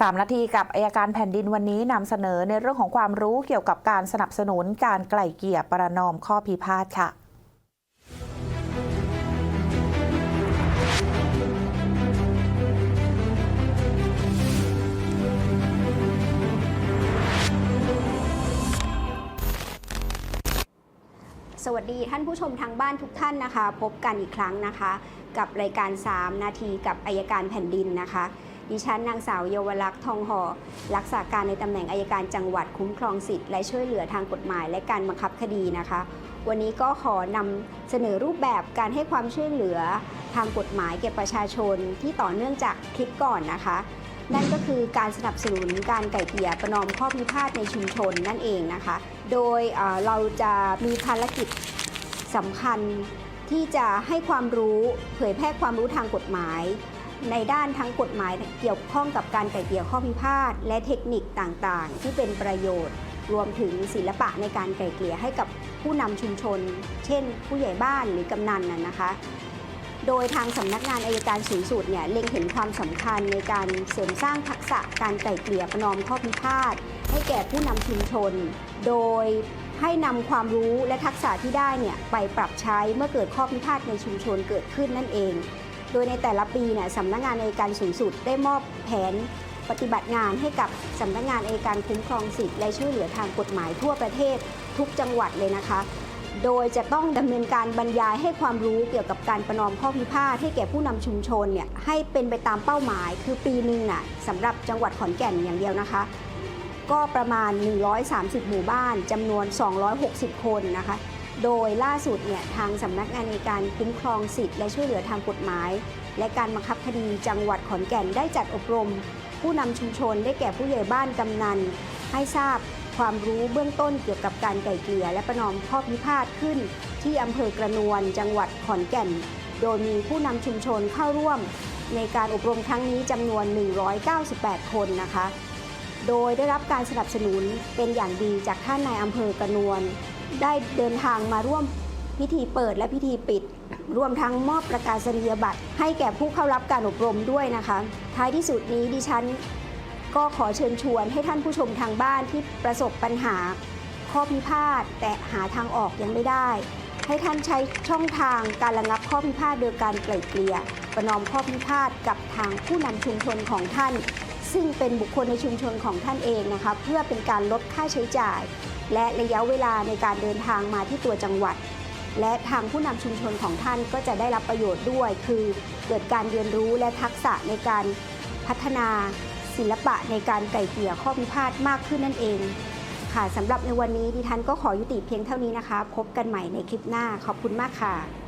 3 นาทีกับอายการแผ่นดินวันนี้นำเสนอในเรื่องของความรู้เกี่ยวกับการสนับสนุนการไกล่เกลี่ยประนอมข้อพิพาทค่ะสวัสดีท่านผู้ชมทางบ้านทุกท่านนะคะ พบกันอีกครั้งนะคะ กับรายการ 3 นาทีกับอายการแผ่นดินนะคะ ดิฉันนางสาวเยาวลักษณ์ทองหอรักษาการในตำแหน่งอายการจังหวัดคุ้มครองสิทธิ์และช่วยเหลือทางกฎหมายและการบังคับคดีนะคะ วันนี้ก็ขอนำเสนอรูปแบบการให้ความช่วยเหลือทางกฎหมายแก่ประชาชนที่ต่อเนื่องจากคลิปก่อนนะคะ นั่นก็คือการสนับสนุนการไก่เกลี่ยประนอมข้อพิพาทในชุมชนนั่นเองนะคะ โดยเอ่อเราจะมีภารกิจสำคัญที่จะให้ความรู้เผยแพร่ความรู้ทางกฎหมาย ในด้านทั้งกฎหมายเกี่ยวข้องกับการไก่เกลี่ยข้อพิพาทและเทคนิคต่างๆ ที่เป็นประโยชน์ รวมถึงศิลปะในการไก่เกลี่ยให้กับผู้นำชุมชน เช่น ผู้ใหญ่บ้านหรือกำนันน่ะนะคะโดยทางสำนักงานอายการสูงสุดเนี่ยเล็งเห็นความสำคัญในการเสริมสร้างทักษะการไกล่เกลี่ยประนอมข้อพิพาทให้แก่ผู้นำชุมชน โดยให้นำความรู้และทักษะที่ได้เนี่ยไปปรับใช้เมื่อเกิดข้อพิพาทในชุมชนเกิดขึ้นนั่นเอง โดยในแต่ละปีเนี่ยสำนักงานอายการสูงสุดได้มอบแผนปฏิบัติงานให้กับสำนักงานอายการคุ้มครองสิทธิ์และช่วยเหลือทางกฎหมายทั่วประเทศทุกจังหวัดเลยนะคะ โดยจะต้องดำเนินการบรรยายให้ความรู้เกี่ยวกับการประนอมข้อพิพาทให้แก่ผู้นำชุมชนเนี่ยให้เป็นไปตามเป้าหมาย คือปีหนึ่งน่ะสำหรับจังหวัดขอนแก่นอย่างเดียวนะคะ ก็ประมาณ 130 หมู่บ้านจำนวน 260 คนนะคะ โดยล่าสุดเนี่ยทางสำนักงานในการคุ้มครองสิทธิ์และช่วยเหลือทางกฎหมาย และการบังคับคดีจังหวัดขอนแก่นได้จัดอบรม ผู้นำชุมชนได้แก่ผู้ใหญ่บ้านกำนัน ให้ทราบความรู้เบื้องต้นเกี่ยวกับการไก่เกลี่ยและประนอมข้อพิพาทขึ้น ที่อำเภอกระนวนจังหวัดขอนแก่น โดยมีผู้นำชุมชนเข้าร่วม ในการอบรมครั้งนี้จำนวน 198 คนนะคะ โดยได้รับการสนับสนุนเป็นอย่างดีจากท่านนายอำเภอกระนวน ได้เดินทางมาร่วมพิธีเปิดและพิธีปิด รวมทั้งมอบประกาศนียบัตร ให้แก่ผู้เข้ารับการอบรมด้วยนะคะ ท้ายที่สุดนี้ดิฉันก็ขอเชิญชวนให้ท่านผู้ชมทางบ้านที่ประสบปัญหา ข้อพิพาทแต่หาทางออกยังไม่ได้ ให้ท่านใช้ช่องทางการระงับข้อพิพาทโดยการไกล่เกลี่ย ประนอมข้อพิพาทกับทางผู้นำชุมชนของท่าน ซึ่งเป็นบุคคลในชุมชนของท่านเองนะคะเพื่อเป็นการลดค่าใช้จ่าย และระยะเวลาในการเดินทางมาที่ตัวจังหวัด และทางผู้นำชุมชนของท่านก็จะได้รับประโยชน์ด้วย คือเกิดการเรียนรู้และทักษะในการพัฒนาศิลปะในการไก่เกลี่ยข้อพิพาทมากขึ้นนั่นเอง ค่ะสำหรับในวันนี้ดิฉันก็ขอยุติเพียงเท่านี้นะคะ พบกันใหม่ในคลิปหน้าขอบคุณมากค่ะ